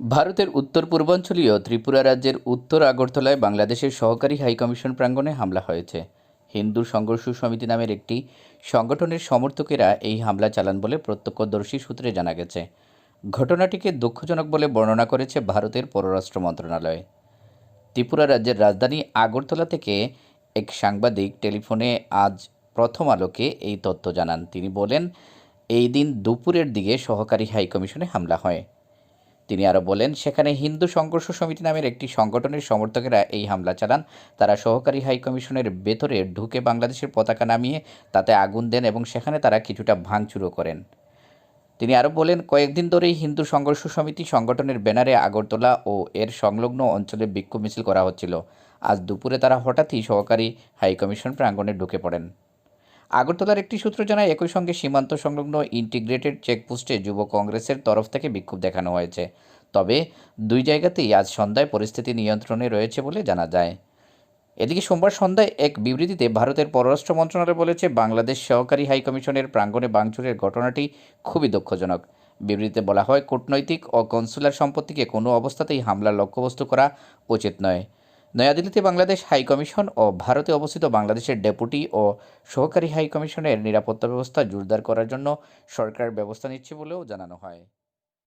ভারতের উত্তর পূর্বাঞ্চলীয় ত্রিপুরা রাজ্যের উত্তর আগরতলায় বাংলাদেশের সহকারী হাইকমিশন প্রাঙ্গণে হামলা হয়েছে। হিন্দু সংঘর্ষ সমিতি নামের একটি সংগঠনের সমর্থকেরা এই হামলা চালান বলে প্রত্যক্ষদর্শী সূত্রে জানা গেছে। ঘটনাটিকে দুঃখজনক বলে বর্ণনা করেছে ভারতের পররাষ্ট্র মন্ত্রণালয়। ত্রিপুরা রাজ্যের রাজধানী আগরতলা থেকে এক সাংবাদিক টেলিফোনে আজ প্রথম আলোকে এই তথ্য জানান। তিনি বলেন, এই দিন দুপুরের দিকে সহকারী হাইকমিশনে হামলা হয়। তিনি আরও বলেন, সেখানে হিন্দু সংঘর্ষ সমিতি নামের একটি সংগঠনের সমর্থকেরা এই হামলা চালান। তারা সহকারী হাইকমিশনের ভেতরে ঢুকে বাংলাদেশের পতাকা নামিয়ে তাতে আগুন দেন এবং সেখানে তারা কিছুটা ভাঙচুরও করেন। তিনি আরও বলেন, কয়েকদিন ধরেই হিন্দু সংঘর্ষ সমিতি সংগঠনের ব্যানারে আগরতলা ও এর সংলগ্ন অঞ্চলে বিক্ষোভ মিছিল করা হচ্ছিল। আজ দুপুরে তারা হঠাৎই সহকারী হাইকমিশন প্রাঙ্গণে ঢুকে পড়েন। আগরতলার একটি সূত্র জানায়, একই সঙ্গে সীমান্ত সংলগ্ন ইন্টিগ্রেটেড চেকপোস্টে যুব কংগ্রেসের তরফ থেকে বিক্ষোভ দেখানো হয়েছে। তবে দুই জায়গাতেই আজ সন্ধ্যায় পরিস্থিতি নিয়ন্ত্রণে রয়েছে বলে জানা যায়। এদিকে সোমবার সন্ধ্যায় এক বিবৃতিতে ভারতের পররাষ্ট্র মন্ত্রণালয় বলেছে, বাংলাদেশ সহকারী হাইকমিশনের প্রাঙ্গণে বাংচুরের ঘটনাটি খুবই দুঃখজনক। বিবৃতিতে বলা হয়, কূটনৈতিক ও কনসুলার সম্পত্তিকে কোনো অবস্থাতেই হামলার লক্ষ্যবস্তু করা উচিত নয়। নয়াদিল্লিতে বাংলাদেশ হাইকমিশন ও ভারতে অবস্থিত বাংলাদেশের ডেপুটি ও সহকারী হাই কমিশনের নিরাপত্তা ব্যবস্থা জোরদার করার জন্য সরকার ব্যবস্থা নিচ্ছে বলেও জানানো হয়।